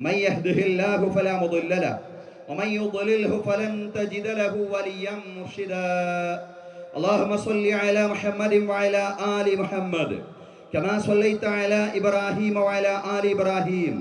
من يهده الله فلا مضل له ومن يضلله فلن تجد له وليا مرشدا. اللهم صل على محمد وعلى آل محمد كما صليت على إبراهيم وعلى آل إبراهيم.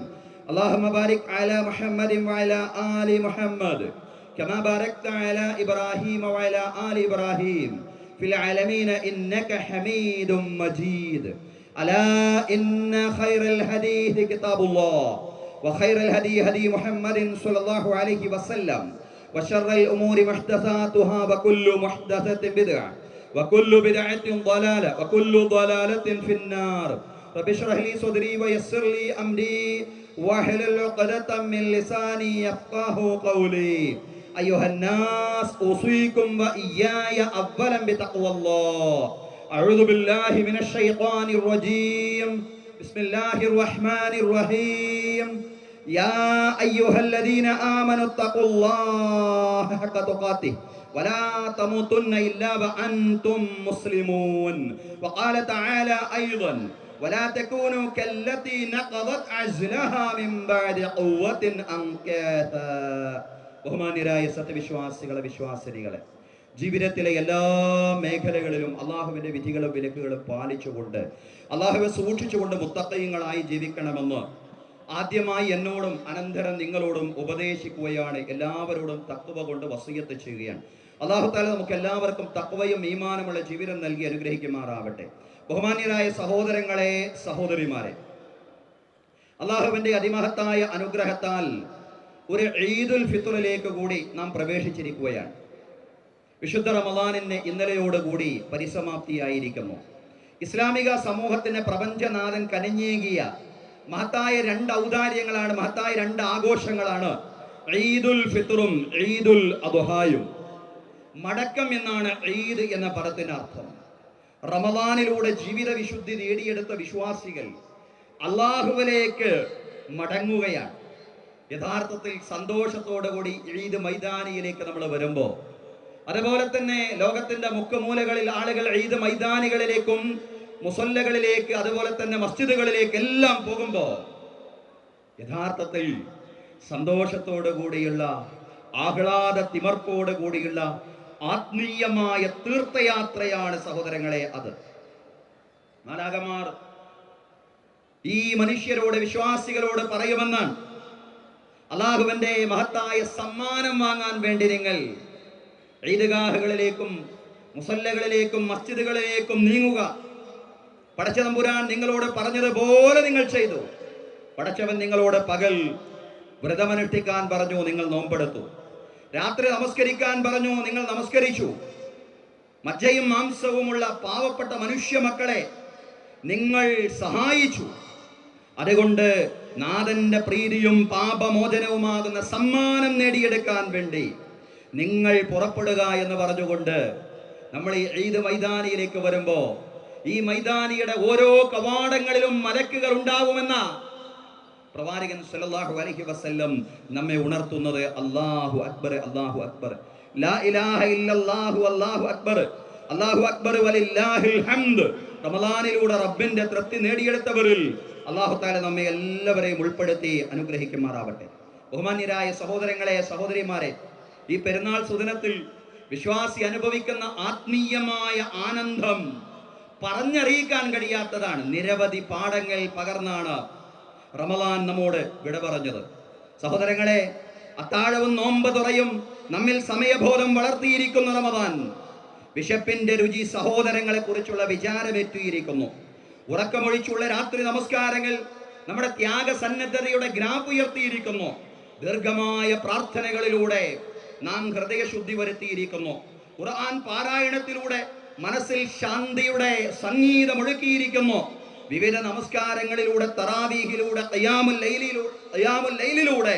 اللهم بارك على محمد وعلى آل محمد كما باركت على إبراهيم وعلى آل إبراهيم. في العالمين إنك حميد مجيد. ألا إن خير الحديث كتاب الله. وخير الهدي هدي محمد صلى الله عليه وسلم وشر الأمور محدثاتها وكل محدثة بدعة وكل بدعة ضلالة وكل ضلالة في النار. رب اشرح لي صدري ويسر لي أمري واحلل عقدة من لساني يفقه قولي. أيها الناس أوصيكم وإياي أولا بتقوى الله. أعوذ بالله من الشيطان الرجيم. بسم الله الرحمن الرحيم يا أيها الذين آمنوا اتقوا الله حق تقاته ولا تموتن إلا وأنتم مسلمون وقال تعالى أيضا ولا تكونوا كالتي نقضت عزلها من بعد قوة أنكاثا ബഹുമാന്യരായ സത്യവിശ്വാസികളെ വിശ്വാസിനികളെ ജീവിതത്തിലെ എല്ലാ മേഖലകളിലും അള്ളാഹുവിന്റെ വിധികളും വിലക്കുകളും പാലിച്ചുകൊണ്ട് അള്ളാഹുവെ സൂക്ഷിച്ചുകൊണ്ട് മുത്തക്കയങ്ങളായി ജീവിക്കണമെന്ന് ആദ്യമായി എന്നോടും അനന്തരം നിങ്ങളോടും ഉപദേശിക്കുകയാണ്. എല്ലാവരോടും തക്കുവ കൊണ്ട് വസീയത്ത് ചെയ്യുകയാണ്. അള്ളാഹു താല നമുക്ക് എല്ലാവർക്കും തക്കുവയും ഈമാനമുള്ള ജീവിതം നൽകി അനുഗ്രഹിക്കുമാറാവട്ടെ. ബഹുമാന്യരായ സഹോദരങ്ങളെ സഹോദരിമാരെ അള്ളാഹുവിന്റെ അതിമഹത്തായ അനുഗ്രഹത്താൽ ഒരു ഈദുൽ ഫിത്തറിലേക്ക് കൂടി നാം പ്രവേശിച്ചിരിക്കുകയാണ്. വിശുദ്ധ റമദാനിന് ഇന്നലെയോടുകൂടി പരിസമാപ്തിയായിരിക്കുന്നു. ഇസ്ലാമിക സമൂഹത്തിന് പ്രപഞ്ചനാഥൻ കനിഞ്ഞേകിയ മഹത്തായ രണ്ട് ഔദാര്യങ്ങളാണ് മഹത്തായ രണ്ട് ആഘോഷങ്ങളാണ് ഈദുൽ ഫിത്തറും ഈദുൽ അബുഹായും മടക്കം എന്നാണ് ഈദ് എന്ന പദത്തിന് അർത്ഥം. റമദാനിലൂടെ ജീവിത വിശുദ്ധി നേടിയെടുത്ത വിശ്വാസികൾ അള്ളാഹുവിലേക്ക് മടങ്ങുകയാണ്. യഥാർത്ഥത്തിൽ സന്തോഷത്തോടു കൂടി ഈദ് മൈതാനിയിലേക്ക് നമ്മൾ വരുമ്പോൾ അതുപോലെ തന്നെ ലോകത്തിന്റെ മുക്കുമൂലകളിൽ ആളുകൾ ഈദ് മൈതാനികളിലേക്കും മുസല്ലകളിലേക്ക് അതുപോലെ തന്നെ മസ്ജിദുകളിലേക്ക് എല്ലാം പോകുമ്പോൾ യഥാർത്ഥത്തിൽ സന്തോഷത്തോടു കൂടിയുള്ള ആഹ്ലാദ തിമർപ്പോട് കൂടിയുള്ള ആത്മീയമായ തീർത്ഥയാത്രയാണ് സഹോദരങ്ങളെ അത്. മാലാകമാർ ഈ മനുഷ്യരോട് വിശ്വാസികളോട് പറയുമെന്നാണ്. അള്ളാഹുവിന്റെ മഹത്തായ സമ്മാനം വാങ്ങാൻ വേണ്ടി നിങ്ങൾ ഈദ്ഗാഹുകളിലേക്കും മുസല്ലകളിലേക്കും മസ്ജിദുകളിലേക്കും നീങ്ങുക. പടച്ചതമ്പുരാൻ നിങ്ങളോട് പറഞ്ഞതുപോലെ നിങ്ങൾ ചെയ്തു. പടച്ചവൻ നിങ്ങളോട് പകൽ വ്രതമനുഷ്ഠിക്കാൻ പറഞ്ഞു നിങ്ങൾ നോമ്പെടുത്തു. രാത്രി നമസ്കരിക്കാൻ പറഞ്ഞു നിങ്ങൾ നമസ്കരിച്ചു. മജ്ജയും മാംസവുമുള്ള പാവപ്പെട്ട മനുഷ്യ മക്കളെ നിങ്ങൾ സഹായിച്ചു. അതുകൊണ്ട് നാഥന്റെ പ്രീതിയും പാപമോചനവുമാകുന്ന സമ്മാനം നേടിയെടുക്കാൻ വേണ്ടി നിങ്ങൾ പുറപ്പെടുക എന്ന് പറഞ്ഞുകൊണ്ട് നമ്മൾ ഈ ഈദ് മൈതാനിയിലേക്ക് വരുമ്പോൾ ഈ മൈതാനിയുടെ ഓരോ കവാടങ്ങളിലും മലക്കുകൾ ഉണ്ടാവുമെന്ന പ്രവാചകൻ സല്ലല്ലാഹു അലൈഹി വസല്ലം നമ്മെ ഉണർത്തുന്നത്. അല്ലാഹു അക്ബർ അല്ലാഹു അക്ബർ. ലാ ഇലാഹ ഇല്ലല്ലാഹു അല്ലാഹു അക്ബർ. അല്ലാഹു അക്ബർ വലില്ലാഹിൽ ഹംദ്. റമദാനിലൂടെ റബ്ബിന്റെ തൃപ്തി നേടിയെടുത്തവരിൽ അല്ലാഹു തആല നമ്മെ എല്ലാവരെയും ഉൾപ്പെടുത്തി അനുഗ്രഹിക്കുമാറാവട്ടെ. ബഹുമാന്യരായ സഹോദരങ്ങളെ സഹോദരിമാരെ ഈ പെരുന്നാൾ സുദിനത്തിൽ വിശ്വാസി അനുഭവിക്കുന്ന ആത്മീയമായ ആനന്ദം പറഞ്ഞറിയിക്കാൻ കഴിയാത്തതാണ്. നിരവധി പാഠങ്ങൾ പകർന്നാണ് റമലാൻ നമ്മോട് വിട പറഞ്ഞത്. സഹോദരങ്ങളെ അത്താഴവും നോമ്പ് തുറയും നമ്മിൽ സമയബോധം വളർത്തിയിരിക്കുന്നു റമദാൻ. വിശപ്പിന്റെ രുചി സഹോദരങ്ങളെ കുറിച്ചുള്ള വിചാരമേറ്റിയിരിക്കുന്നു. ഉറക്കമൊഴിച്ചുള്ള രാത്രി നമസ്കാരങ്ങൾ നമ്മുടെ ത്യാഗസന്നദ്ധതയുടെ ഗ്രാഫ് ഉയർത്തിയിരിക്കുന്നു. ദീർഘമായ പ്രാർത്ഥനകളിലൂടെ നാം ഹൃദയശുദ്ധി വരുത്തിയിരിക്കുന്നു. ഖുർആൻ പാരായണത്തിലൂടെ മനസ്സിൽ ശാന്തിയുടെ സംഗീതമൊഴുക്കിയിരിക്കുന്നു വിവിധ നമസ്കാരങ്ങളിലൂടെ തറാവീഹിലൂടെ ഖിയാമുൽ ലൈലിലൂടെ ഖിയാമുൽ ലൈലിലൂടെ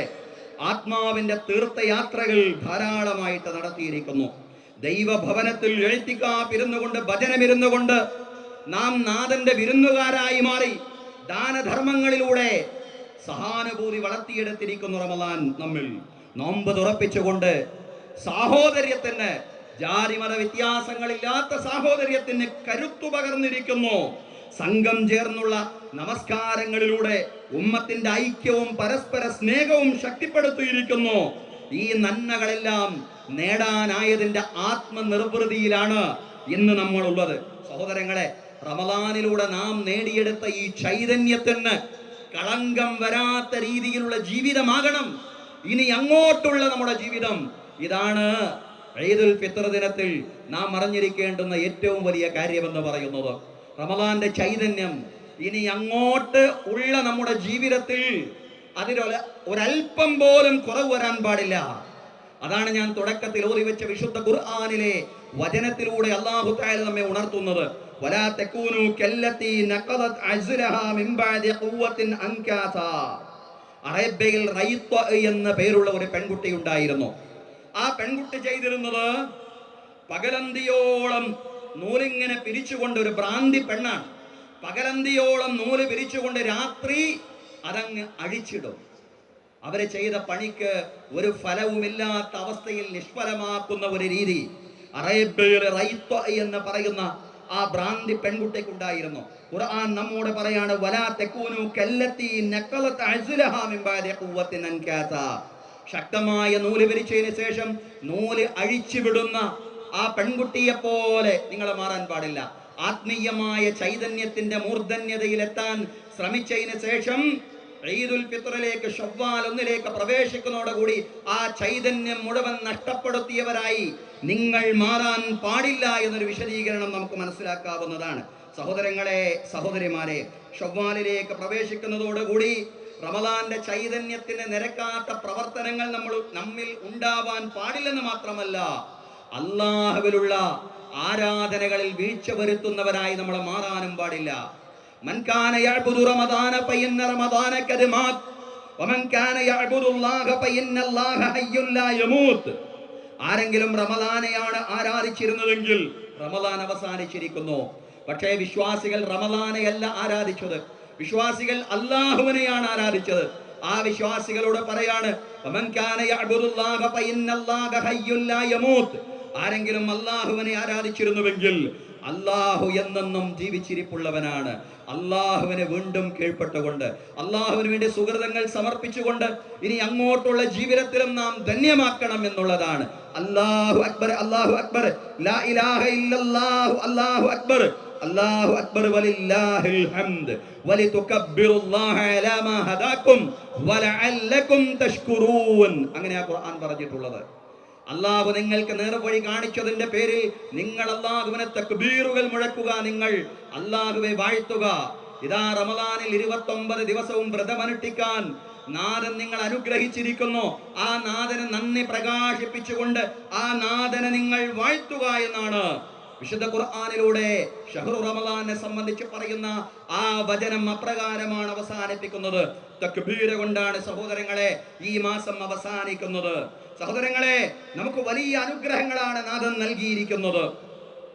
ആത്മാവിന്റെ തീർത്ഥയാത്രകൾ ധാരാളമായിട്ട് നടത്തിയിരിക്കുന്നു. ദൈവഭവനത്തിൽ എഴുത്തിക്കാപ്പിരുന്നുകൊണ്ട് ഭജനമിരുന്നുകൊണ്ട് നാം നാഥന്റെ വിരുന്നുകാരായി മാറി ദാനധർമ്മങ്ങളിലൂടെ സഹാനുഭൂതി വളർത്തിയെടുത്തിരിക്കുന്നു റമദാൻ നമ്മിൽ. നോമ്പ് തുറപ്പിച്ചുകൊണ്ട് സാഹോദര്യത്തിന് ജാതിമത വ്യത്യാസങ്ങളില്ലാത്ത സാഹോദര്യത്തിന് കരുത്തു പകർന്നിരിക്കുന്നു. സംഘം ചേർന്നുള്ള നമസ്കാരങ്ങളിലൂടെ ഉമ്മത്തിന്റെ ഐക്യവും പരസ്പര സ്നേഹവും ശക്തിപ്പെടുത്തിയിരിക്കുന്നു. ഈ നന്മകളെല്ലാം നേടാനായതിന്റെ ആത്മനിർവൃതിയിലാണ് ഇന്ന് നമ്മളുള്ളത്. സഹോദരങ്ങളെ റമദാനിലൂടെ നാം നേടിയെടുത്ത ഈ ചൈതന്യത്തിന് കളങ്കം വരാത്ത രീതിയിലുള്ള ജീവിതമാകണം. ഇനി അങ്ങോട്ടുള്ള നമ്മുടെ ജീവിതം ഇതാണ് ഈദുൽ ഫിത്ര ദിനത്തിൽ നാം അറിഞ്ഞിരിക്കേണ്ടുന്ന ഏറ്റവും വലിയ കാര്യമെന്ന് പറയുന്നത്. റമദാന്റെ ചൈതന്യം ഇനി അങ്ങോട്ട് ഉള്ള നമ്മുടെ ജീവിതത്തിൽ അതിലൊരു ഒരല്പം പോലും കുറവ് വരാൻ പാടില്ല. അതാണ് ഞാൻ തുടക്കത്തിൽ ഓതി വെച്ച വിശുദ്ധ ഖുർആാനിലെ വചനത്തിലൂടെ അള്ളാഹു തായാലും നമ്മെ ഉണർത്തുന്നത്. വലാ കല്ലത്തി നഖദത് അസ്ലഹാ മിൻ ബഅദി ഖുവ്വത്തിൻ അൻകാസാ അറേബ്യയിൽ റൈത്വ എന്ന പേരുള്ള ഒരു പെൺകുട്ടി ഉണ്ടായിരുന്നു. ആ പെൺകുട്ടി ചെയ്തിരുന്നത് പകലന്തിയോളം നൂലിങ്ങനെ പിരിച്ചുകൊണ്ട് ഒരു ഭ്രാന്തി പെണ്ണാണ്. പകലന്തിയോളം നൂൽ പിരിച്ചുകൊണ്ട് രാത്രി അതങ്ങ് അഴിച്ചിടും. അവരെ ചെയ്ത പണിക്ക് ഒരു ഫലവുമില്ലാത്ത അവസ്ഥയിൽ നിഷ്ഫലമാക്കുന്ന ഒരു രീതി. അറേബ്യയിലെ റൈത്വ എന്ന് പറയുന്ന ആ ഭ്രാന്തി പെൺകുട്ടിക്കുണ്ടായിരുന്നു. ഖുർആൻ നമ്മോട് പറയാണ് വലാ തെക്കൂനു കല്ലത്തി നക്കലത്ത് അസ്ലഹാ മിൻ ബഅദി ഖുവ്വത്തിൻ അൻകാസാ. ശക്തമായ നൂൽ വിരിച്ചതിന് ശേഷം നൂൽ അഴിച്ചു വിടുന്ന ആ പെൺകുട്ടിയെ പോലെ നിങ്ങൾ മാറാൻ പാടില്ല. ആത്മീയമായ ചൈതന്യത്തിന്റെ മൂർധന്യതയിലെത്താൻ ശ്രമിച്ചതിന് ശേഷം ഈദുൽ ഫിത്റിലേക്ക് ഷവ്വാൽ ഒന്നിലേക്ക് പ്രവേശിക്കുന്നതോടുകൂടി ആ ചൈതന്യം മുഴുവൻ നഷ്ടപ്പെടുത്തിയവരായി. നിങ്ങൾ മാറാൻ പാടില്ല എന്നൊരു വിശദീകരണം നമുക്ക് മനസ്സിലാക്കാവുന്നതാണ്. സഹോദരങ്ങളെ സഹോദരിമാരെ ഷവ്വാലിലേക്ക് പ്രവേശിക്കുന്നതോടുകൂടി റമദാന്റെ ചൈതന്യത്തിന് നിരക്കാത്ത പ്രവർത്തനങ്ങൾ നമ്മൾ നമ്മിൽ ഉണ്ടാവാൻ പാടില്ലെന്ന് മാത്രമല്ല അള്ളാഹുവിലുള്ള ആരാധനകളിൽ വീഴ്ച വരുത്തുന്നവരായി നമ്മൾ മാറാനും പാടില്ല. من كان يعبد رمضان فإن رمضان قد مات ومن كان يعبد الله فإن الله حي لا يموت ആരെങ്കിലും റമദാനെയാണ് ആരാധിച്ചിരുന്നതെങ്കിൽ റമദാൻ അവസാനിച്ചിരിക്കുന്നു പക്ഷേ വിശ്വാസികൾ റമദാനെയല്ല ആരാധിച്ചത് വിശ്വാസികൾ അള്ളാഹുവിനെയാണ് ആരാധിച്ചത് ആ വിശ്വാസികളോട് പറയാണ് "വമൻ കാന യഅ്ബുദുല്ലാഹ ഫഇന്നല്ലാഹ ഹയ്യുൻ ലാ യമൂത്ത്." ആരെങ്കിലും അള്ളാഹുവിനെ ആരാധിച്ചിരുന്നുവെങ്കിൽ അള്ളാഹു എന്നെന്നും ജീവിച്ചിരിപ്പുള്ളവനാണ്. അള്ളാഹുവിനെ വീണ്ടും കീഴ്പ്പെട്ടുകൊണ്ട് അള്ളാഹുവിന് വേണ്ടി സുഹൃതങ്ങൾ സമർപ്പിച്ചുകൊണ്ട് ഇനി അങ്ങോട്ടുള്ള ജീവിതത്തിലും നാം ധന്യമാക്കണം എന്നുള്ളതാണ്. അള്ളാഹു അക്ബർ അള്ളാഹു അക്ബർ. ലാ ഇലാഹ ഇല്ലല്ലാഹു അല്ലാഹു അക്ബർ. അല്ലാഹു അക്ബർ വലില്ലാഹിൽ ഹംദ്. വലിതുകബ്ബിറുല്ലാഹ അലാ മാ ഹദാകും വലഅല്ലകും തഷ്കുറൂൻ. അങ്ങനെയാ ഖുർആൻ പറഞ്ഞിട്ടുള്ളത്. അള്ളാഹു നിങ്ങൾക്ക് നേർവഴി കാണിച്ചതിന്റെ പേരിൽ നിങ്ങൾ അള്ളാഹുവിനെ തക്ബീറുകൾ മുഴക്കുക നിങ്ങൾ അള്ളാഹുവെ വാഴ്ത്തുക. ഇതാ റമദാനിൽ ഇരുപത്തി ഒമ്പത് ദിവസവും വ്രതമനുഷ്ഠിക്കാൻ നാഥൻ നിങ്ങൾ അനുഗ്രഹിച്ചിരിക്കുന്നു. ആ നാഥന് നന്ദി പ്രകാശിപ്പിച്ചുകൊണ്ട് ആ നാഥനെ നിങ്ങൾ വാഴ്ത്തുക എന്നാണ് വിശുദ്ധ ഖുർആാനിലൂടെ ഷഹറു റമദാനെ സംബന്ധിച്ച് പറയുന്ന ആ വചനം അപ്രകാരമാണ് അവസാനിപ്പിക്കുന്നത്. തക്ബീര കൊണ്ടാണ് സഹോദരങ്ങളെ ഈ മാസം അവസാനിക്കുന്നത്. സഹോദരങ്ങളെ നമുക്ക് വലിയ അനുഗ്രഹങ്ങളാണ് നാഥൻ നൽകിയിരിക്കുന്നത്.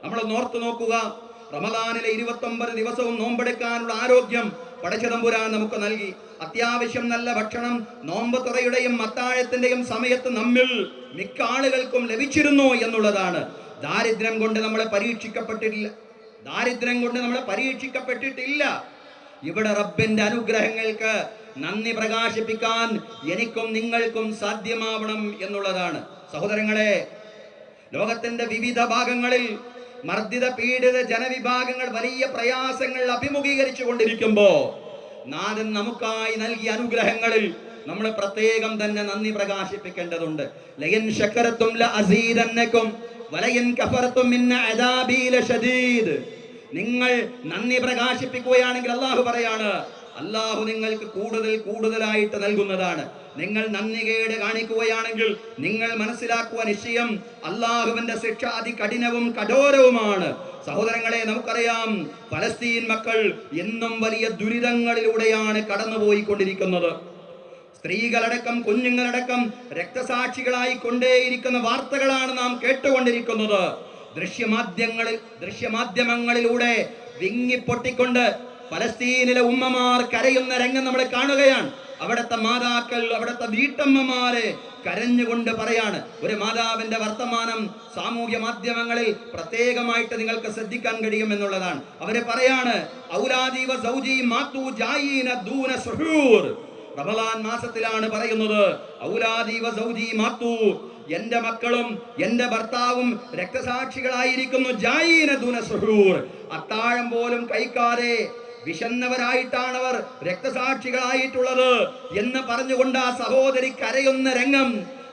നമ്മൾ നോർത്ത് നോക്കുക. റമദാനിലെ ഇരുപത്തി ഒമ്പത് ദിവസവും നോമ്പെടുക്കാനുള്ള ആരോഗ്യം പടച്ചതമ്പുരാൻ നമുക്ക് നൽകി. അത്യാവശ്യം നല്ല ഭക്ഷണം നോമ്പ് തുറയുടെയും അത്താഴത്തിന്റെയും സമയത്ത് നമ്മിൽ മിക്ക ആളുകൾക്കും ലഭിച്ചിരുന്നു എന്നുള്ളതാണ്. ദാരിദ്ര്യം കൊണ്ട് നമ്മളെ പരീക്ഷിക്കപ്പെട്ടിട്ടില്ല. ദാരിദ്ര്യം കൊണ്ട് നമ്മളെ പരീക്ഷിക്കപ്പെട്ടിട്ടില്ല. ഇവിടെ റബ്ബിന്റെ അനുഗ്രഹങ്ങൾക്ക് നന്ദി പ്രകാശിപ്പിക്കാൻ എനിക്കും നിങ്ങൾക്കും സാധ്യമാവണം എന്നുള്ളതാണ്. സഹോദരങ്ങളെ ലോകത്തിന്റെ വിവിധ ഭാഗങ്ങളിൽ മർദ്ദിത പീഡിത ജനവിഭാഗങ്ങൾ വലിയ പ്രയാസങ്ങൾ അഭിമുഖീകരിച്ചു കൊണ്ടിരിക്കുമ്പോ നാഥൻ നമുക്കായി നൽകിയ അനുഗ്രഹങ്ങളിൽ നമ്മൾ പ്രത്യേകം തന്നെ നന്ദി പ്രകാശിപ്പിക്കേണ്ടതുണ്ട്. ലയൻ ശക്കരത്തും വലയൻ നിങ്ങൾ നന്ദി പ്രകാശിപ്പിക്കുകയാണെങ്കിൽ അള്ളാഹു പറയാണ് അള്ളാഹു നിങ്ങൾക്ക് കൂടുതൽ കൂടുതലായിട്ട് നൽകുന്നതാണ്. നിങ്ങൾ നന്ദികേട് കാണിക്കുകയാണെങ്കിൽ നിങ്ങൾ മനസ്സിലാക്കുക നിശ്ചയം അള്ളാഹുവിന്റെ ശിക്ഷ അതികഠിനവും കഠോരവുമാണ്. സഹോദരങ്ങളെ നമുക്കറിയാം ഫലസ്തീൻ മക്കൾ എന്നും വലിയ ദുരിതങ്ങളിലൂടെയാണ് കടന്നുപോയിക്കൊണ്ടിരിക്കുന്നത്. സ്ത്രീകളടക്കം കുഞ്ഞുങ്ങളടക്കം രക്തസാക്ഷികളായി കൊണ്ടേയിരിക്കുന്ന വാർത്തകളാണ് നാം കേട്ടുകൊണ്ടിരിക്കുന്നത്. ദൃശ്യമാധ്യമങ്ങളിൽ ദൃശ്യമാധ്യമങ്ങളിലൂടെ വിങ്ങിപ്പൊട്ടിക്കൊണ്ട് ഫലസ്തീനിലെ ഉമ്മമാർ കരയുന്ന രംഗം നമ്മൾ കാണുകയാണ്. അവിടുത്തെ മാതാക്കൾ അവിടുത്തെ വീട്ടമ്മമാരെ കരഞ്ഞുകൊണ്ട് പറയാണ് ഒരു മാതാവിന്റെ വർത്തമാനം സാമൂഹ്യ മാധ്യമങ്ങളിൽ പ്രത്യേകമായിട്ട് നിങ്ങൾക്ക് ശ്രദ്ധിക്കാൻ കഴിയും എന്നുള്ളതാണ്. അവർ പറയാണ് ഔലാദീവ സൗജി മാത്തു ജായീന ദൂന സുഹൂർ. റമലാൻ മാസത്തിലാണ് പറയുന്നത് ഔലാദീവ സൗജി മാത്തു എന്റെ മക്കളും എന്റെ ഭർത്താവും രക്തസാക്ഷികളായിരിക്കുന്നു ജായീന ദൂന സുഹൂർ. അത്താഴം പോലും കഴിക്കാതെ വിശന്നവരായിട്ടാണ് അവർ രക്തസാക്ഷികളായിട്ടുള്ളത് എന്ന് പറഞ്ഞുകൊണ്ട് ആ സഹോദരി കരയുന്ന രംഗം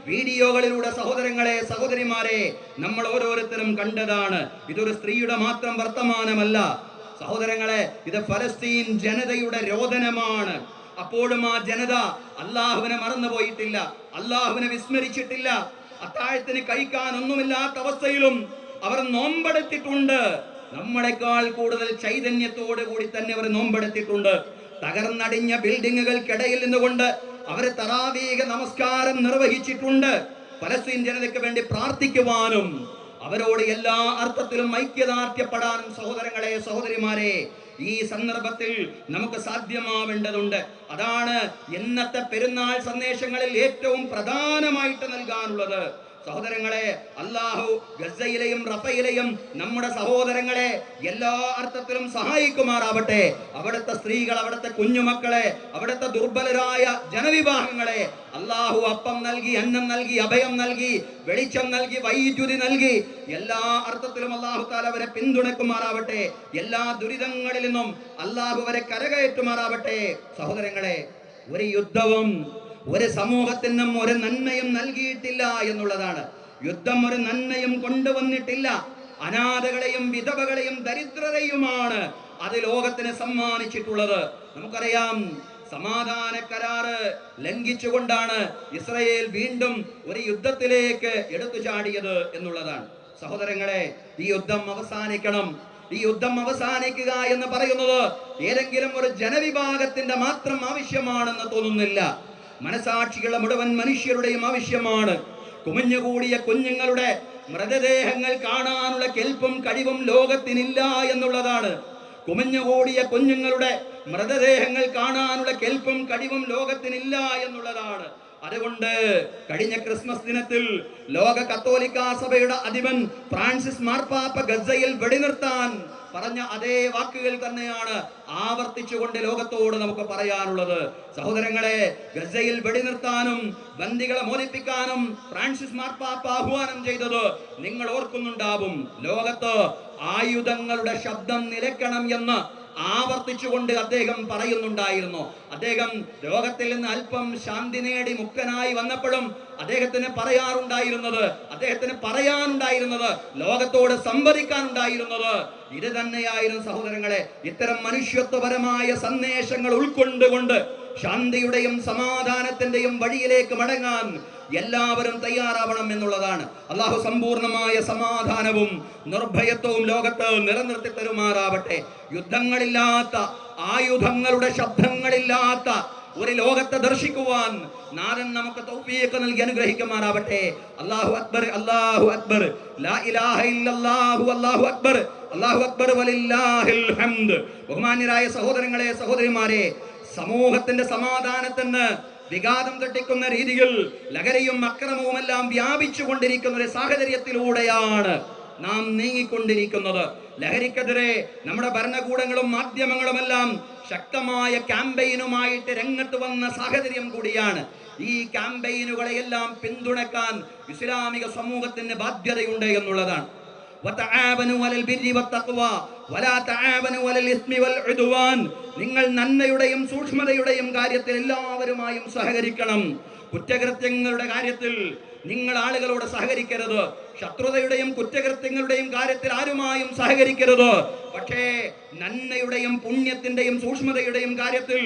വീഡിയോകളിലൂടെ സഹോദരങ്ങളെ സഹോദരിമാരെ നമ്മൾ ഓരോരുത്തരും കണ്ടതാണ്. ഇതൊരു സ്ത്രീയുടെ മാത്രം വർത്തമാനമല്ല. സഹോദരങ്ങളെ ഇത് ഫലസ്തീൻ ജനതയുടെ രോദനമാണ്. അപ്പോഴും ആ ജനത അള്ളാഹുവിനെ മറന്നുപോയിട്ടില്ല അള്ളാഹുവിനെ വിസ്മരിച്ചിട്ടില്ല. അത്താഴത്തിന് കഴിക്കാൻ ഒന്നുമില്ലാത്ത അവസ്ഥയിലും അവർ നോമ്പെടുത്തിട്ടുണ്ട്. നമ്മളെക്കാൾ കൂടുതൽ ചൈതന്യത്തോടു കൂടി തന്നെ അവർ നോമ്പെടുത്തിട്ടുണ്ട്. തകർന്നടിഞ്ഞ ബിൽഡിങ്ങുകൾക്കിടയിൽ നിന്നുകൊണ്ട് അവർ തറാവീക നമസ്കാരം നിർവഹിച്ചിട്ടുണ്ട്. പലസ്തീൻ ജനതയ്ക്ക് വേണ്ടി പ്രാർത്ഥിക്കുവാനും അവരോട് എല്ലാ അർത്ഥത്തിലും ഐക്യദാർഢ്യപ്പെടാനും സഹോദരങ്ങളെ സഹോദരിമാരെ ഈ സന്ദർഭത്തിൽ നമുക്ക് സാധ്യമാവേണ്ടതുണ്ട്. അതാണ് ഇന്നത്തെ പെരുന്നാൾ സന്ദേശങ്ങളിൽ ഏറ്റവും പ്രധാനമായിട്ട് നൽകാനുള്ളത്. സഹോദരങ്ങളെ അള്ളാഹു ഗസയിലെയും റഫയിലെയും നമ്മുടെ സഹോദരങ്ങളെ എല്ലാ അർത്ഥത്തിലും സഹായിക്കുമാറാവട്ടെ. അവിടുത്തെ സ്ത്രീകൾ അവിടുത്തെ കുഞ്ഞുമക്കളെ അവിടുത്തെ ദുർബലരായ ജനവിഭാഗങ്ങളെ അള്ളാഹു അപ്പം നൽകി അന്നം നൽകി അഭയം നൽകി വെളിച്ചം നൽകി വൈദ്യുതി നൽകി എല്ലാ അർത്ഥത്തിലും അള്ളാഹു താല അവരെ പിന്തുണക്കുമാറാവട്ടെ എല്ലാ ദുരിതങ്ങളിൽ നിന്നും അള്ളാഹു അവരെ കരകയറ്റുമാറാവട്ടെ. സഹോദരങ്ങളെ ഒരു യുദ്ധവും ഒരു സമൂഹത്തിനും ഒരു നന്മയും നൽകിയിട്ടില്ല എന്നുള്ളതാണ്. യുദ്ധം ഒരു നന്മയും കൊണ്ടുവന്നിട്ടില്ല. അനാഥകളെയും വിധവകളെയും ദരിദ്രരെയുമാണ് അത് ലോകത്തിന് സമ്മാനിച്ചിട്ടുള്ളത്. നമുക്കറിയാം സമാധാന കരാറ് ലംഘിച്ചുകൊണ്ടാണ് ഇസ്രയേൽ വീണ്ടും ഒരു യുദ്ധത്തിലേക്ക് എടുത്തു ചാടിയത് എന്നുള്ളതാണ്. സഹോദരങ്ങളെ ഈ യുദ്ധം അവസാനിക്കണം. ഈ യുദ്ധം അവസാനിക്കുക എന്ന് പറയുന്നത് ഏതെങ്കിലും ഒരു ജനവിഭാഗത്തിന്റെ മാത്രം ആവശ്യമാണെന്ന് തോന്നുന്നില്ല. മനസാക്ഷികളുടെ മുഴുവൻ മനുഷ്യരുടെയും ആവശ്യമാണ്. കുമിഞ്ഞുകൂടിയ കുഞ്ഞുങ്ങളുടെ മൃതദേഹങ്ങൾ കാണാനുള്ള കെൽപ്പും കഴിവും ലോകത്തിനില്ല എന്നുള്ളതാണ്. കുമിഞ്ഞുകൂടിയ കുഞ്ഞുങ്ങളുടെ മൃതദേഹങ്ങൾ കാണാനുള്ള കെൽപ്പും കഴിവും ലോകത്തിനില്ല എന്നുള്ളതാണ്. അതുകൊണ്ട് കഴിഞ്ഞ ക്രിസ്മസ് ദിനത്തിൽ ലോക കത്തോലിക്കാ സഭയുടെ അധിപൻ ഫ്രാൻസിസ് മാർപ്പാപ്പ ഗസയിൽ വെടിനിർത്താൻ പറഞ്ഞ അതേ വാക്കുകൾ തന്നെയാണ് ആവർത്തിച്ചുകൊണ്ട് ലോകത്തോട് നമുക്ക് പറയാനുള്ളത്. സഹോദരങ്ങളെ ഗസയിൽ വെടിനിർത്താനും ബന്ദികളെ മോചിപ്പിക്കാനും ഫ്രാൻസിസ് മാർപ്പാപ്പ ആഹ്വാനം ചെയ്തത് നിങ്ങൾ ഓർക്കുന്നുണ്ടാവും. ലോകത്ത് ആയുധങ്ങളുടെ ശബ്ദം നിലക്കണം എന്ന് ആവർത്തിച്ചുകൊണ്ട് അദ്ദേഹം പറയുന്നുണ്ടായിരുന്നു. അദ്ദേഹം രോഗത്തിൽ നിന്ന് അല്പം ശാന്തി നേടി മുക്തനായി വന്നപ്പോഴും അദ്ദേഹത്തിന് പറയാറുണ്ടായിരുന്നത് അദ്ദേഹത്തിന് പറയാനുണ്ടായിരുന്നത് ലോകത്തോട് സംവദിക്കാനുണ്ടായിരുന്നത്. ഇത് തന്നെയായിരുന്നു സഹോദരങ്ങളെ ഇത്തരം മനുഷ്യത്വപരമായ സന്ദേശങ്ങൾ ഉൾക്കൊണ്ടുകൊണ്ട് ശാന്തിയുടെയും സമാധാനത്തിന്റെയും വഴിയിലേക്ക് മടങ്ങാൻ എല്ലാവരും തയ്യാറാവണം എന്നുള്ളതാണ്. അള്ളാഹു സമ്പൂർണമായ സമാധാനവും നിർഭയത്വവും ലോകത്ത് നിലനിർത്തി തരുമാറാവട്ടെ യുദ്ധങ്ങളില്ലാത്ത ആയുധങ്ങളുടെ ശബ്ദങ്ങളില്ലാത്ത ഒരു ലോകത്തെ ദർശിക്കുവാൻ നാരൻ നമുക്ക് തൗഫീഖ് നൽകി അനുഗ്രഹിക്കുമാറാവട്ടെ. അല്ലാഹു അക്ബർ അല്ലാഹു അക്ബർ. ലാ ഇലാഹ ഇല്ലല്ലാഹു അല്ലാഹു അക്ബർ. അല്ലാഹു അക്ബർ വലില്ലാഹിൽ ഹംദ്. ബഹുമാന്യരായ സഹോദരങ്ങളെ സഹോദരിമാരെ സമൂഹത്തിന്റെ സമാധാനത്തിന് വിഘാതം തട്ടിക്കുന്ന രീതിയിൽ ലഹരിയും അക്രമവും എല്ലാം വ്യാപിച്ചു കൊണ്ടിരിക്കുന്ന ഒരു സാഹചര്യത്തിലൂടെയാണ് നാം നീങ്ങിക്കൊണ്ടിരിക്കുന്നത്. ലഹരിക്കെതിരെ നമ്മുടെ ഭരണകൂടങ്ങളും മാധ്യമങ്ങളുമെല്ലാം ശക്തമായ ക്യാമ്പയിനുമായിട്ട് രംഗത്ത് വന്ന സാഹചര്യം കൂടിയാണ്. ഈ ക്യാമ്പയിനുകളെയെല്ലാം പിന്തുണക്കാൻ ഇസ്ലാമിക സമൂഹത്തിന് ബാധ്യതയുണ്ട് എന്നുള്ളതാണ്. നിങ്ങൾ നന്മയുടെയും സൂക്ഷ്മതയുടെയും കാര്യത്തിൽ എല്ലാവരുമായും സഹകരിക്കണം. കുറ്റകൃത്യങ്ങളുടെ കാര്യത്തിൽ നിങ്ങൾ ആളുകളോട് സഹകരിക്കരുത്. ശത്രുതയുടെയും കുറ്റകൃത്യങ്ങളുടെയും കാര്യത്തിൽ ആരുമായും സഹകരിക്കരുത്. പക്ഷേ നന്മയുടെയും പുണ്യത്തിന്റെയും സൂക്ഷ്മതയുടെയും കാര്യത്തിൽ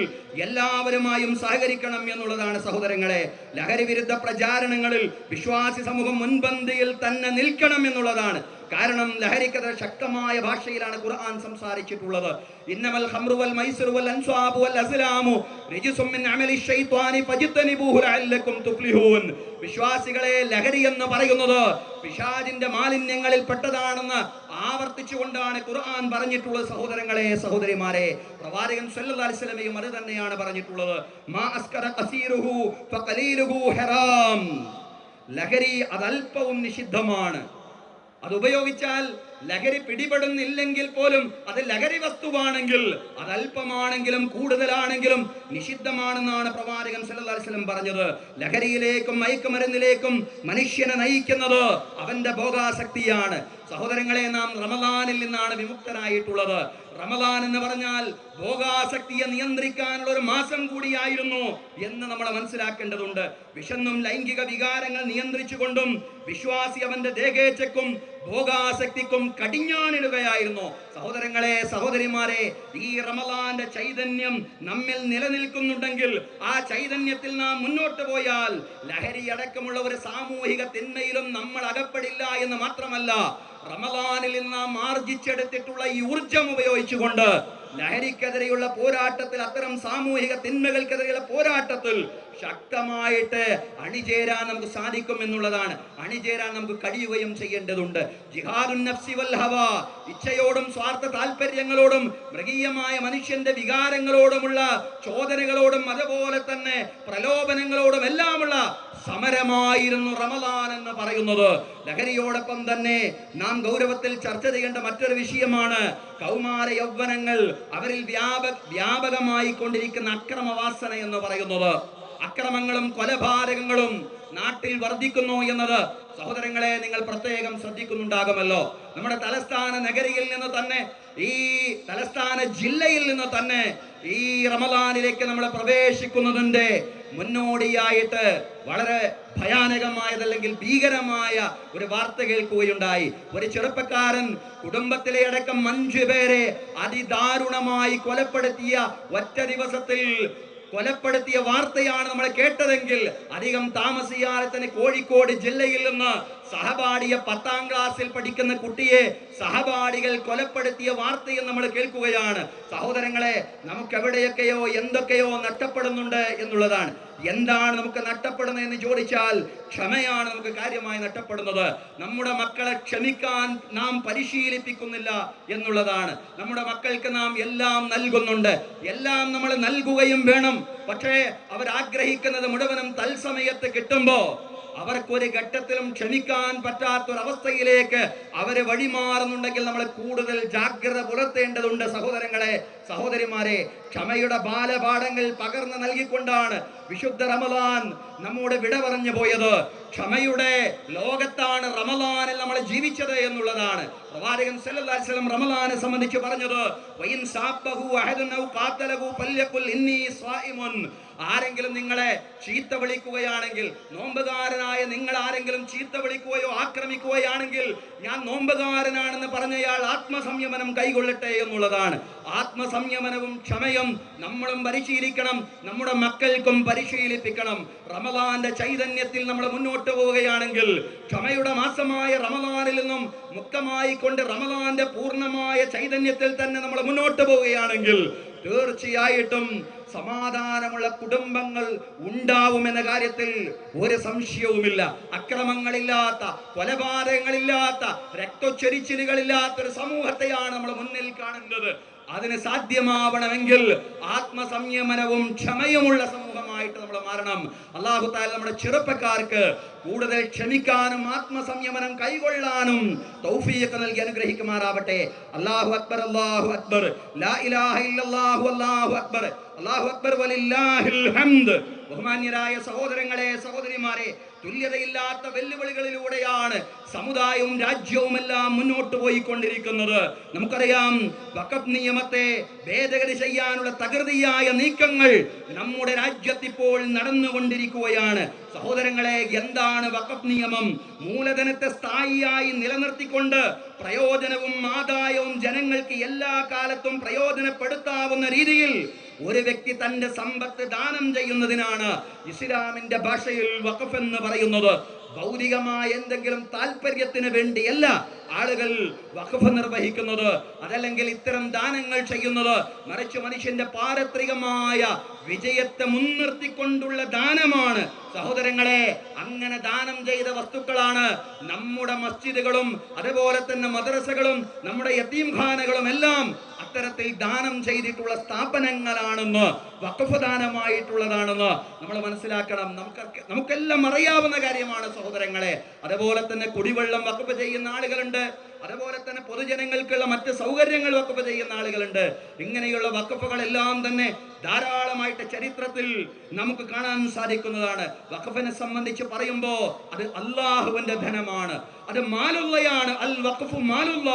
എല്ലാവരുമായും സഹകരിക്കണം എന്നുള്ളതാണ് സഹോദരങ്ങളെ. ലഹരി വിരുദ്ധ പ്രചാരണങ്ങളിൽ വിശ്വാസി സമൂഹം മുൻപന്തിയിൽ തന്നെ നിൽക്കണം എന്നുള്ളതാണ്. കാരണം ലഹരിക്കെതിരെ ശക്തമായ ഭാഷയിലാണ് ഖുർആൻ സംസാരിച്ചിട്ടുള്ളത്. ഇന്നമൽ ഹംറുവൽ മൈസിറു വൽ അൻസ്വാബു വൽ അസ്ലാമു റിജ്സും അമലി ശൈത്വാനി ഫജ്തനിബൂഹു ലഅല്ലക്കും തുഫ്ലിഹൂൻ. വിശ്വാസികളെ ലഹരി എന്ന് പറയുന്നത് പിശാജിന്റെ മാലിന്യങ്ങളിൽ പെട്ടതാണെന്ന് ആവർത്തിച്ചുകൊണ്ടാണ് ഖുർആൻ പറഞ്ഞിട്ടുള്ളത് സഹോദരങ്ങളെ സഹോദരിമാരെ പ്രവാചകൻ സല്ലല്ലാഹു അലൈഹി വസല്ലമയും അത് തന്നെയാണ് പറഞ്ഞിട്ടുള്ളത്. മാ അസ്കറ കസീറുഹു ഫഖലീലുഹു ഹറാം. ലഹരി അതല്പവും നിഷിദ്ധമാണ്. അത് ഉപയോഗിച്ചാൽ ലഹരി പിടിപെടുന്നില്ലെങ്കിൽ പോലും അത് ലഹരി വസ്തുവാണെങ്കിൽ അത് അല്പമാണെങ്കിലും കൂടുതലാണെങ്കിലും നിഷിദ്ധമാണെന്നാണ് പ്രവാചകൻ വസല്ലം പറഞ്ഞത്. ലഹരിയിലേക്കും മയക്കുമരുന്നിലേക്കും മനുഷ്യനെ നയിക്കുന്നത് അവന്റെ ഭോഗാസക്തിയാണ് സഹോദരങ്ങളെ നാം റമദാനിൽ നിന്നാണ് വിമുക്തരായിട്ടുള്ളത് റമദാൻ എന്ന് പറഞ്ഞാൽ ഭോഗാസക്തിയെ നിയന്ത്രിക്കാനുള്ള ഒരു മാസം കൂടിയായിരുന്നു എന്ന് നമ്മൾ മനസ്സിലാക്കേണ്ടതുണ്ട്. വിഷന്നും ലൈംഗിക വികാരങ്ങൾ നിയന്ത്രിച്ചുകൊണ്ടും വിശ്വാസി അവന്റെ ദേഹേച്ഛക്കും ഭോഗാസക്തിക്കും കടിഞ്ഞാണിടുകയായിരുന്നു. സഹോദരങ്ങളെ സഹോദരിമാരെ ഈ റമദാന്റെ ചൈതന്യം നമ്മിൽ നിലനിൽക്കുന്നുണ്ടെങ്കിൽ ആ ചൈതന്യത്തിൽ നാം മുന്നോട്ട് പോയാൽ ലഹരി അടക്കമുള്ള ഒരു സാമൂഹിക തിന്മയിലും നമ്മൾ അകപ്പെടില്ല എന്ന് മാത്രമല്ല റമദാനിൽ നിന്ന് മാർജിച്ചെടുത്തിട്ടുള്ള ഈ ഊർജം ഉപയോഗിച്ചുകൊണ്ട് ലഹരിക്കെതിരെയുള്ള പോരാട്ടത്തിൽ അത്തരം സാമൂഹിക തിന്മകൾക്കെതിരെയുള്ള പോരാട്ടത്തിൽ ശക്തമായിട്ട് അണിചേരാൻ നമുക്ക് സാധിക്കും എന്നുള്ളതാണ്. അണിചേരാൻ നമുക്ക് കഴിയുകയും ചെയ്യേണ്ടതുണ്ട്. ജിഹാദുൻ നഫ്സി വൽ ഹവ ഇച്ഛയോടും സ്വാർത്ഥ താല്പര്യങ്ങളോടും മൃഗീയമായ മനുഷ്യന്റെ വികാരങ്ങളോടുമുള്ള ചോദനകളോടും അതുപോലെ തന്നെ പ്രലോഭനങ്ങളോടും എല്ലാമുള്ള സമരമായിരുന്നു റമദാൻ എന്ന് പറയുന്നത്. ലഹരിയോടൊപ്പം തന്നെ നാം ഗൗരവത്തിൽ ചർച്ച ചെയ്യേണ്ട മറ്റൊരു വിഷയമാണ് കൗമാര യൗവനങ്ങൾ അവരിൽ വ്യാപ വ്യാപകമായി കൊണ്ടിരിക്കുന്ന അക്രമവാസന എന്ന് പറയുന്നത്. അക്രമങ്ങളും കൊലപാതകങ്ങളും നാട്ടിൽ വർദ്ധിക്കുന്നു എന്നത് സഹോദരങ്ങളെ നിങ്ങൾ പ്രത്യേകം ശ്രദ്ധിക്കുന്നുണ്ടാകുമല്ലോ. നമ്മുടെ തലസ്ഥാന നഗരിയിൽ നിന്ന് തന്നെ ഈ തലസ്ഥാന ജില്ലയിൽ നിന്ന് തന്നെ ഈ റമദാനിലേക്ക് നമ്മൾ പ്രവേശിക്കുന്നതിന്റെ മുന്നോടിയായിട്ട് വളരെ ഭയാനകമായതല്ലെങ്കിൽ ഭീകരമായ ഒരു വാർത്ത കേൾക്കുകയുണ്ടായി. ഒരു ചെറുപ്പക്കാരൻ കുടുംബത്തിലെ അടക്കം അഞ്ചു പേരെ അതിദാരുണമായി കൊലപ്പെടുത്തിയ ഒറ്റ ദിവസത്തിൽ കൊലപ്പെടുത്തിയ വാർത്തയാണ് നമ്മൾ കേട്ടതെങ്കിൽ അധികം താമസിയാതെ തന്നെ കോഴിക്കോട് ജില്ലയിൽ നിന്ന് സഹപാഠിയെ പത്താം ക്ലാസ്സിൽ പഠിക്കുന്ന കുട്ടിയെ സഹപാഠികൾ കൊലപ്പെടുത്തിയ വാർത്തയും നമ്മൾ കേൾക്കുകയാണ്. സഹോദരങ്ങളെ നമുക്ക് എവിടെയൊക്കെയോ എന്തൊക്കെയോ നഷ്ടപ്പെടുന്നുണ്ട് എന്നുള്ളതാണ്. എന്താണ് നമുക്ക് നഷ്ടപ്പെടുന്നത് എന്ന് ചോദിച്ചാൽ ക്ഷമയാണ് നമുക്ക് കാര്യമായി നഷ്ടപ്പെടുന്നത്. നമ്മുടെ മക്കളെ ക്ഷമിക്കാൻ നാം പരിശീലിപ്പിക്കുന്നില്ല എന്നുള്ളതാണ്. നമ്മുടെ മക്കൾക്ക് നാം എല്ലാം നൽകുന്നുണ്ട്. എല്ലാം നമ്മൾ നൽകുകയും വേണം. പക്ഷേ അവർ ആഗ്രഹിക്കുന്നത് മുഴുവനും തത്സമയത്ത് കിട്ടുമ്പോ അവർക്കൊരു ഘട്ടത്തിലും ക്ഷമിക്കാൻ പറ്റാത്തൊരവസ്ഥയിലേക്ക് അവരെ വഴിമാറുന്നുണ്ടെങ്കിൽ നമ്മൾ കൂടുതൽ ജാഗ്രത പുലർത്തേണ്ടതുണ്ട് സഹോദരങ്ങളെ. സഹോദരിമാരെ ക്ഷമയുടെ ബാലപാഠങ്ങൾ പകർന്നു നൽകിക്കൊണ്ടാണ് വിശുദ്ധ റമലാൻ നമ്മോട് വിട പറഞ്ഞു പോയത്. ക്ഷമയുടെ ലോകത്താണ് റമലാനിൽ നമ്മൾ ജീവിച്ചത് എന്നുള്ളതാണ്. പ്രവാചകൻ സല്ലല്ലാഹു അലൈഹി റമദാനെ സംബന്ധിച്ച് പറഞ്ഞത് ഇന്നി ആരെങ്കിലും നിങ്ങളെ ചീത്ത വിളിക്കുകയാണെങ്കിൽ നോമ്പുകാരനായ നിങ്ങൾ ആരെങ്കിലും ചീത്ത വിളിക്കുകയോ ആക്രമിക്കുകയാണെങ്കിൽ ഞാൻ നോമ്പുകാരനാണെന്ന് പറഞ്ഞയാൾ ആത്മസംയമനം കൈകൊള്ളട്ടെ എന്നുള്ളതാണ്. ആത്മസംയമനവും ക്ഷമയും നമ്മളും പരിശീലിക്കണം നമ്മുടെ മക്കൾക്കും പരിശീലിപ്പിക്കണം. റമദാന്റെ ചൈതന്യത്തിൽ നമ്മൾ മുന്നോട്ട് പോവുകയാണെങ്കിൽ ക്ഷമയുടെ മാസമായ റമദാനിൽ നിന്നും മുക്തമായി കൊണ്ട് റമദാന്റെ പൂർണമായ ചൈതന്യത്തിൽ തന്നെ നമ്മൾ മുന്നോട്ട് പോവുകയാണെങ്കിൽ തീർച്ചയായിട്ടും സമാധാനമുള്ള കുടുംബങ്ങൾ ഉണ്ടാവുമെന്ന കാര്യത്തിൽ ഒരു സംശയവുമില്ല. അക്രമങ്ങളില്ലാത്ത കൊലപാതകങ്ങളില്ലാത്ത രക്തച്ചൊരിച്ചിലുകളില്ലാത്ത ഒരു സമൂഹത്തെയാണ് നമ്മൾ മുന്നിൽ കാണുന്നത് അതിന് സാധ്യമാവണമെങ്കിൽ ആത്മസംയമനവും ക്ഷമയുമുള്ള സമൂഹമായിട്ട് നമ്മൾ മാറണം. അള്ളാഹു താല നമ്മുടെ ചെറുപ്പക്കാർക്ക് കൂടുതൽ ക്ഷമിക്കാനും ആത്മസംയമനം കൈകൊള്ളാനും തൗഫീഖ് നൽകി അനുഗ്രഹിക്കുമാറാവട്ടെ. അള്ളാഹു അക്ബർ അള്ളാഹു അക്ബർ. ലാ ഇലാഹ ഇല്ലല്ലാഹു അല്ലാഹു അക്ബർ. അല്ലാഹു അക്ബർ ബഹുമാന്യരായ സഹോദരങ്ങളെ സഹോദരിമാരെ തുല്യതയില്ലാത്ത വെല്ലുവിളികളിലൂടെയാണ് സമുദായവും രാജ്യവുമെല്ലാം മുന്നോട്ട് പോയിക്കൊണ്ടിരിക്കുന്നത്. നമുക്കറിയാം വഖഫ് നിയമത്തെ ഭേദഗതി ചെയ്യാനുള്ള തകൃതിയായ നീക്കങ്ങൾ നമ്മുടെ രാജ്യത്തിപ്പോൾ നടന്നുകൊണ്ടിരിക്കുകയാണ്. സഹോദരങ്ങളെ എന്താണ് വഖഫ് നിയമം? മൂലധനത്തെ സ്ഥായിയായി നിലനിർത്തിക്കൊണ്ട് പ്രയോജനവും ആദായവും ജനങ്ങൾക്ക് എല്ലാ കാലത്തും പ്രയോജനപ്പെടുത്താവുന്ന രീതിയിൽ ഒരു വ്യക്തി തന്റെ സമ്പത്ത് ദാനം ചെയ്യുന്നതിനാണ് ഇസ്ലാമിന്റെ ഭാഷയിൽ വഖഫ് എന്ന് പറയുന്നത്. ഭൗതികമായ എന്തെങ്കിലും താല്പര്യത്തിന് വേണ്ടിയല്ല. ആളുകൾ വഖഫ് നിർവഹിക്കുന്നത് അതല്ലെങ്കിൽ ഇത്തരം ദാനങ്ങൾ ചെയ്യുന്നത് മറിച്ച് മനുഷ്യന്റെ പാരത്രികമായ വിജയത്തെ മുൻനിർത്തിക്കൊണ്ടുള്ള ദാനമാണ്. സഹോദരങ്ങളെ അങ്ങനെ ദാനം ചെയ്ത വസ്തുക്കളാണ് നമ്മുടെ മസ്ജിദുകളും അതുപോലെ തന്നെ മദ്രസകളും നമ്മുടെ യത്തീംഖാനകളും എല്ലാം അത്തരത്തിൽ ദാനം ചെയ്തിട്ടുള്ള സ്ഥാപനങ്ങളാണെന്ന് വഖഫ് ദാനമായിട്ടുള്ളതാണെന്ന് നമ്മൾ മനസ്സിലാക്കണം. നമുക്ക് നമുക്കെല്ലാം അറിയാവുന്ന കാര്യമാണ് സഹോദരങ്ങളെ. അതുപോലെ തന്നെ കുടിവെള്ളം വഖഫ് ചെയ്യുന്ന ആളുകളുണ്ട്. അതുപോലെ തന്നെ പൊതുജനങ്ങൾക്കുള്ള മറ്റ് സൗകര്യങ്ങൾ വക്കപ്പ് ചെയ്യുന്ന ആളുകളുണ്ട്. ഇങ്ങനെയുള്ള വഖഫുകളെല്ലാം തന്നെ ധാരാളമായിട്ട് ചരിത്രത്തിൽ നമുക്ക് കാണാൻ സാധിക്കുന്നതാണ്. വഖഫിനെ സംബന്ധിച്ച് പറയുമ്പോൾ അത് അള്ളാഹുവിന്റെ ധനമാണ്. അത് മാലുള്ളയാണ്. അൽ വഖഫു മാലുള്ള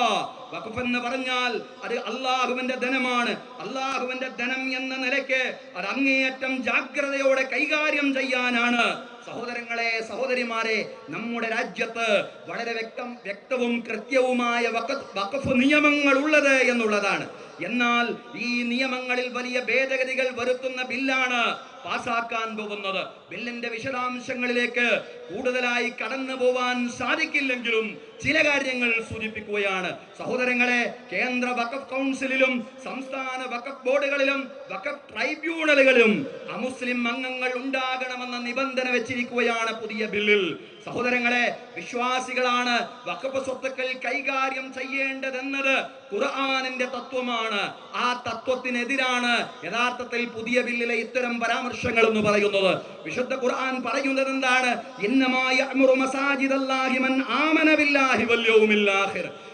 വഖഫ് എന്ന് പറഞ്ഞാൽ അത് അള്ളാഹുവിന്റെ ധനമാണ്. അള്ളാഹുവിന്റെ ധനം എന്ന നിലയ്ക്ക് അത് അങ്ങേയറ്റം ജാഗ്രതയോടെ കൈകാര്യം ചെയ്യാനാണ്. സഹോദരങ്ങളെ സഹോദരിമാരെ നമ്മുടെ രാജ്യത്ത് വളരെ വ്യക്തം വ്യക്തവും കൃത്യവുമായ വഖഫ് നിയമങ്ങൾ ഉള്ളത് എന്നുള്ളതാണ്. എന്നാൽ ഈ നിയമങ്ങളിൽ വലിയ ഭേദഗതികൾ വരുത്തുന്ന ബില്ലാണ് പാസാക്കാൻ പോകുന്നത്. ബില്ലിന്റെ വിശദാംശങ്ങളിലേക്ക് കൂടുതലായി കടന്നു പോവാൻ സാധിക്കില്ലെങ്കിലും ചില കാര്യങ്ങൾ സൂചിപ്പിക്കുകയാണ്. സഹോദരങ്ങളെ കേന്ദ്ര വഖഫ് കൗൺസിലിലും സംസ്ഥാന വഖഫ് ബോർഡുകളിലും വഖഫ് ട്രൈബ്യൂണലുകളിലും അമുസ്ലിം അംഗങ്ങൾ ഉണ്ടാകണമെന്ന നിബന്ധന വെച്ചിരിക്കുകയാണ് പുതിയ ബില്ലിൽ. സഹോദരങ്ങളെ വിശ്വാസികളാണ് വഖഫ് സ്വത്തുക്കൾ കൈകാര്യം ചെയ്യേണ്ടതെന്നത് ഖുർആാനിന്റെ തത്വമാണ്. ആ തത്വത്തിനെതിരാണ് യഥാർത്ഥത്തിൽ പുതിയ ബില്ലിലെ ഇത്തരം പരാമർശങ്ങൾ എന്ന് പറയുന്നത് വിശുദ്ധ ഖുർആൻ പറയുന്നത് എന്താണ്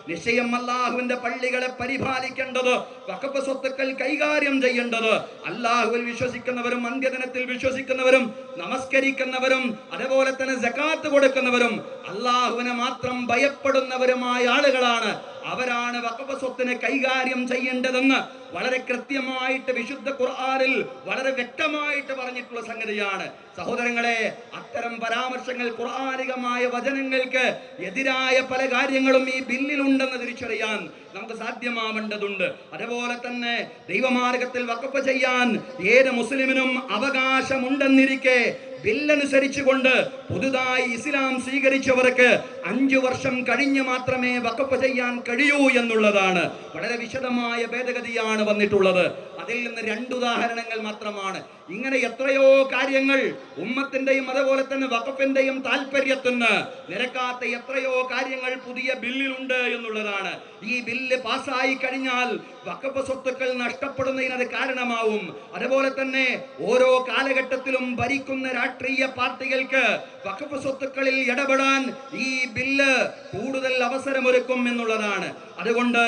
നിശ്ചയം അല്ലാഹുവിന്റെ പള്ളികളെ പരിപാലിക്കേണ്ടത് വഖഫ് സ്വത്തുക്കൾ കൈകാര്യം ചെയ്യേണ്ടത് അള്ളാഹുവിൽ വിശ്വസിക്കുന്നവരും അന്ത്യദിനത്തിൽ വിശ്വസിക്കുന്നവരും നമസ്കരിക്കുന്നവരും അതുപോലെ തന്നെ ജക്കാത്ത് കൊടുക്കുന്നവരും അല്ലാഹുവിനെ മാത്രം ഭയപ്പെടുന്നവരുമായ ആളുകളാണ്. അവരാണ് വഖഫ് സ്വത്തിനെ കൈകാര്യം ചെയ്യേണ്ടതെന്ന് വളരെ കൃത്യമായിട്ട് വിശുദ്ധ ഖുർആനിൽ വളരെ വ്യക്തമായിട്ട് പറഞ്ഞിട്ടുള്ള സംഗതിയാണ്. സഹോദരങ്ങളെ അത്തരം പരാമർശങ്ങൾ ഖുർആനികമായ വചനങ്ങൾക്ക് എതിരായ പല കാര്യങ്ങളും ഈ ബില്ലിലുണ്ടെന്ന് തിരിച്ചറിയാൻ നമുക്ക് സാധ്യമാവേണ്ടതുണ്ട്. അതുപോലെ തന്നെ ദൈവമാർഗത്തിൽ വഖഫ് ചെയ്യാൻ ഏത് മുസ്ലിമിനും അവകാശമുണ്ടെന്നിരിക്കെ ബില്ലനുസരിച്ചുകൊണ്ട് പുതുതായി ഇസ്ലാം സ്വീകരിച്ചവർക്ക് അഞ്ചു വർഷം കഴിഞ്ഞ് മാത്രമേ വഖഫ് ചെയ്യാൻ കഴിയൂ എന്നുള്ളതാണ്. വളരെ വിശദമായ ഭേദഗതിയാണ് വന്നിട്ടുള്ളത്. അതിൽ നിന്ന് രണ്ട് ഉദാഹരണങ്ങൾ മാത്രമാണ്. ഇങ്ങനെ എത്രയോ കാര്യങ്ങൾ ഉമ്മത്തിന്റെയും അതുപോലെ തന്നെ വഖഫിന്റെയും താല്പര്യത്തിന് നിരക്കാത്ത എത്രയോ കാര്യങ്ങൾ പുതിയ ബില്ലിലുണ്ട് എന്നുള്ളതാണ്. ഈ ബില്ല് പാസ്സായി കഴിഞ്ഞാൽ വഖഫ് സ്വത്തുക്കൾ നഷ്ടപ്പെടുന്നതിനത് കാരണമാവും. അതുപോലെ തന്നെ ഓരോ കാലഘട്ടത്തിലും ഭരിക്കുന്ന രാഷ്ട്രീയ പാർട്ടികൾക്ക് വഖഫ് സ്വത്തുക്കളിൽ ഇടപെടാൻ ഈ ബില്ല് കൂടുതൽ അവസരമൊരുക്കും എന്നുള്ളതാണ്. അതുകൊണ്ട്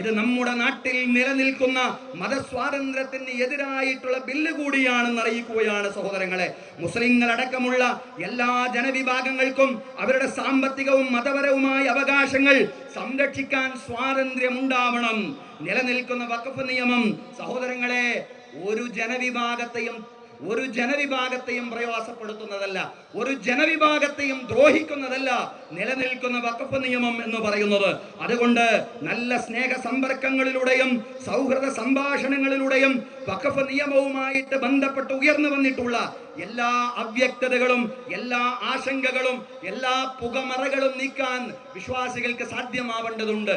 ഇത് നമ്മുടെ നാട്ടിൽ നിലനിൽക്കുന്ന മതസ്വാതന്ത്ര്യത്തിന് എതിരായിട്ടുള്ള ബില്ല് കൂടിയാണെന്ന് അറിയിക്കുകയാണ് സഹോദരങ്ങളെ. മുസ്ലിങ്ങൾ അടക്കമുള്ള എല്ലാ ജനവിഭാഗങ്ങൾക്കും അവരുടെ സാമ്പത്തികവും മതപരവുമായ അവകാശങ്ങൾ സംരക്ഷിക്കാൻ സ്വാതന്ത്ര്യമുണ്ടാവണം. നിലനിൽക്കുന്ന വഖഫ് നിയമം സഹോദരങ്ങളെ ഒരു ജനവിഭാഗത്തെയും ഒരു ജനവിഭാഗത്തെയും പ്രയാസപ്പെടുത്തുന്നതല്ല ഒരു ജനവിഭാഗത്തെയും ദ്രോഹിക്കുന്നതല്ല നിലനിൽക്കുന്ന വഖഫ് നിയമം എന്ന് പറയുന്നത്. അതുകൊണ്ട് നല്ല സ്നേഹ സമ്പർക്കങ്ങളിലൂടെയും സൗഹൃദ സംഭാഷണങ്ങളിലൂടെയും വഖഫ് നിയമവുമായിട്ട് ബന്ധപ്പെട്ട് ഉയർന്നു വന്നിട്ടുള്ള എല്ലാ അവ്യക്തതകളും എല്ലാ ആശങ്കകളും എല്ലാ പുകമറകളും നീക്കാൻ വിശ്വാസികൾക്ക് സാധ്യമാവേണ്ടതുണ്ട്.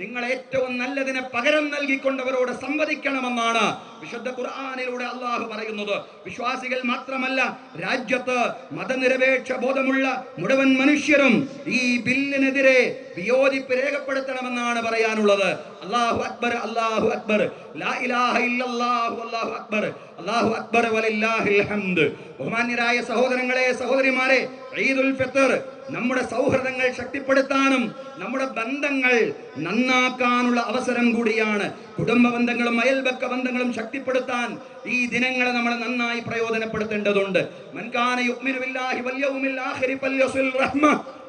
നിങ്ങൾ ഏറ്റവും നല്ലതിനെ പകരം നൽകിക്കൊണ്ടവരോട് സംവദിക്കണമെന്നാണ് വിശുദ്ധ ഖുർആാനിലൂടെ അള്ളാഹു പറയുന്നത്. വിശ്വാസികൾ മാത്രമല്ല രാജ്യത്ത് മതനിരപേക്ഷ ബോധമുള്ള മുഴുവൻ മനുഷ്യരും ഈ ബില്ലിനെതിരെ വിയോജിപ്പ് രേഖപ്പെടുത്തണമെന്നാണ് പറയാനുള്ളത്. അള്ളാഹു അക്ബർ അള്ളാഹു അക്ബർ. ലാ ഇലാഹ ഇല്ലല്ലാഹു അല്ലാഹു അക്ബർ. അല്ലാഹു അക്ബർ വലില്ലാഹിൽ ഹംദ്. ബഹുമാന്യരായ സഹോദരങ്ങളെ സഹോദരിമാരെ ഈദുൽ ഫിത്തർ നമ്മുടെ സൗഹൃദങ്ങൾ ശക്തിപ്പെടുത്താനും നമ്മുടെ ബന്ധങ്ങൾ നന്നാക്കാനുള്ള അവസരം കൂടിയാണ്. കുടുംബ ബന്ധങ്ങളും അയൽവക്ക ബന്ധങ്ങളും ശക്തിപ്പെടുത്താൻ ഈ ദിനങ്ങളെ നമ്മൾ നന്നായി പ്രയോജനപ്പെടുത്തേണ്ടതുണ്ട്. മൻകാന യൗമിൽ ആഖിരി ഫല്യസിൽ റഹ്മ.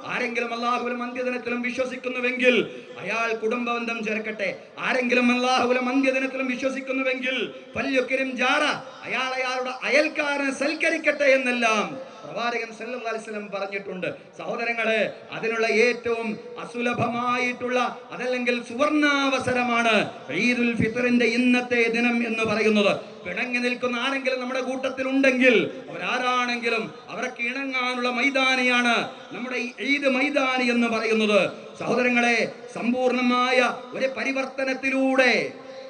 ആരെങ്കിലും അള്ളാഹുവിലും അന്ത്യദിനത്തിലും വിശ്വസിക്കുന്നുവെങ്കിൽ അയാൾ കുടുംബബന്ധം ചേർക്കട്ടെ. ആരെങ്കിലും അള്ളാഹുവിലും അന്ത്യദിനത്തിലും വിശ്വസിക്കുന്നുവെങ്കിൽ ഫല്യുക്കിരും ജാറ അയാൾ അയാളുടെ അയൽക്കാരനെ സൽക്കരിക്കട്ടെ എന്നെല്ലാം. പ്രവാചകൻ സല്ലല്ലാഹു അലൈഹി വസല്ലം പറഞ്ഞിട്ടുണ്ട് സഹോദരങ്ങളെ അതിനുള്ള ഏറ്റവും അസുലഭമായിട്ടുള്ള അതല്ലെങ്കിൽ സുവർണാവസരമാണ് ഈദുൽ ഫിത്തറിന്റെ ഇന്നത്തെ ദിനം എന്ന് പറയുന്നത്. പിണങ്ങി നിൽക്കുന്ന ആരെങ്കിലും നമ്മുടെ കൂട്ടത്തിൽ ഉണ്ടെങ്കിൽ അവരാരാണെങ്കിലും അവർക്ക് ഇണങ്ങാനുള്ള മൈതാനിയാണ് നമ്മുടെ ഈദ് മൈതാനി എന്ന് പറയുന്നത്. സഹോദരങ്ങളെ സമ്പൂർണമായ ഒരു പരിവർത്തനത്തിലൂടെ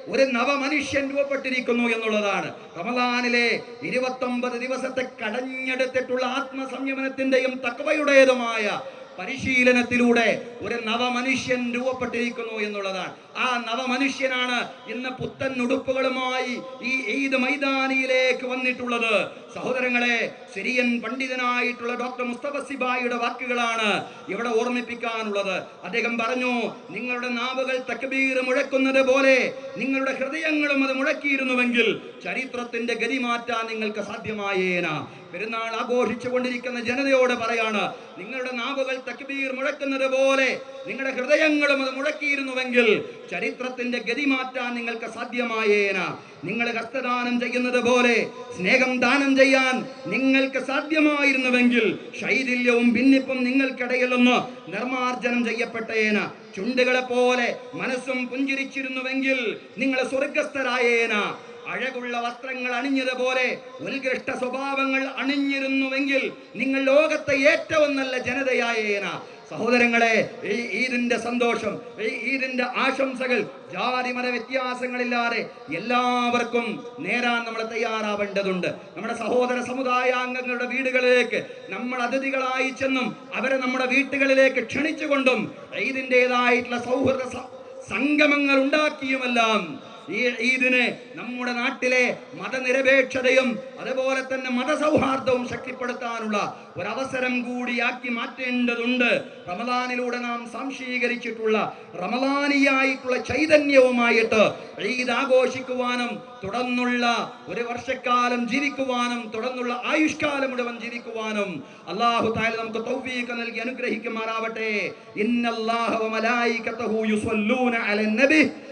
ഒരു നവമനുഷ്യൻ രൂപപ്പെട്ടിരിക്കുന്നു എന്നുള്ളതാണ്. റമദാനിലെ ഇരുപത്തൊമ്പത് ദിവസത്തെ കടഞ്ഞെടുത്തിട്ടുള്ള ആത്മസംയമനത്തിന്റെയും തക്കവയുടേതുമായ പരിശീലനത്തിലൂടെ ഒരു നവമനുഷ്യൻ രൂപപ്പെട്ടിരിക്കുന്നു എന്നുള്ളതാണ്. ആ നവമനുഷ്യനാണ് ഇന്ന് പുത്തൻ ഉടുപ്പുകളുമായി ഈ ഈദ് മൈതാനിയിലേക്ക് വന്നിട്ടുള്ളത്. സഹോദരങ്ങളെ സിരിയൻ പണ്ഡിതനായിട്ടുള്ള ഡോക്ടർ മുസ്തഫ സിബായിയുടെ വാക്കുകളാണ് ഇവിടെ ഓർമ്മിപ്പിക്കാനുള്ളത്. അദ്ദേഹം പറഞ്ഞു നിങ്ങളുടെ നാവുകൾ തക്ബീർ മുഴക്കുന്നത് പോലെ നിങ്ങളുടെ ഹൃദയങ്ങളും അത് മുഴക്കിയിരുന്നുവെങ്കിൽ ചരിത്രത്തിന്റെ ഗതി മാറ്റാൻ നിങ്ങൾക്ക് സാധ്യമായേന. പെരുന്നാൾ ആഘോഷിച്ചു കൊണ്ടിരിക്കുന്ന ജനതയോട് പറയാണ് നിങ്ങളുടെ നാവുകൾ തക്ബീർ മുഴക്കുന്നത് പോലെ നിങ്ങളുടെ ഹൃദയങ്ങളും അത് മുഴക്കിയിരുന്നുവെങ്കിൽ ചരിത്രത്തിന്റെ ഗതി മാറ്റാൻ നിങ്ങൾക്ക് സാധ്യമായേന. നിങ്ങൾ ഹസ്തദാനം ചെയ്യുന്നത് പോലെ സ്നേഹം ദാനം ചെയ്യാൻ നിങ്ങൾക്ക് സാധ്യമായിരുന്നുവെങ്കിൽ ശൈഥില്യവും ഭിന്നിപ്പും നിങ്ങൾക്കിടയിൽ നിന്ന് നിർമാർജനം ചെയ്യപ്പെട്ടേന. ചുണ്ടുകളെ പോലെ മനസ്സും പുഞ്ചിരിച്ചിരുന്നുവെങ്കിൽ നിങ്ങൾ സ്വർഗസ്ഥരായേന. അഴകുള്ള വസ്ത്രങ്ങൾ അണിഞ്ഞതുപോലെ ഉത്കൃഷ്ട സ്വഭാവങ്ങൾ അണിഞ്ഞിരുന്നുവെങ്കിൽ നിങ്ങൾ ലോകത്തെ ഏറ്റവും നല്ല ജനതയായേന. സഹോദരങ്ങളെ ഈ ഈദിന്റെ സന്തോഷം ഈ ഈദിന്റെ ആശംസകൾ ജാതി മത വ്യത്യാസങ്ങളില്ലാതെ എല്ലാവർക്കും നേരാൻ നമ്മൾ തയ്യാറാവേണ്ടതുണ്ട്. നമ്മുടെ സഹോദര സമുദായ അംഗങ്ങളുടെ വീടുകളിലേക്ക് നമ്മൾ അതിഥികളായി ചെന്നും അവരെ നമ്മുടെ വീട്ടുകളിലേക്ക് ക്ഷണിച്ചുകൊണ്ടും ഈദിന്റെതായിട്ടുള്ള സൗഹൃദ സംഗമങ്ങൾ ഉണ്ടാക്കിയുമെല്ലാം ഈ ഈദിന് നമ്മുടെ നാട്ടിലെ മതനിരപേക്ഷതയും അതുപോലെ തന്നെ മതസൗഹാർദ്ദവും ശക്തിപ്പെടുത്താനുള്ള ഒരവസരം കൂടിയാക്കി മാറ്റേണ്ടതുണ്ട്. റമദാനിലൂടെ നാം സംശീകരിച്ചിട്ടുള്ള റമദാനിയായിട്ടുള്ള ചൈതന്യവുമായിട്ട് ഈദ് ആഘോഷിക്കുവാനും തുടർന്നുള്ള ഒരു വർഷക്കാലം ജീവിക്കുവാനും തുടർന്നുള്ള ആയുഷ്കാലം മുഴുവൻ ജീവിക്കുവാനും അള്ളാഹു താല നമുക്ക് തൗഫീഖ് നൽകി അനുഗ്രഹിക്കുമാറാവട്ടെ. ഇന്നല്ലാഹു വമലായികതഹു മലായികതഹു യുസല്ലൂന അലൻ നബി.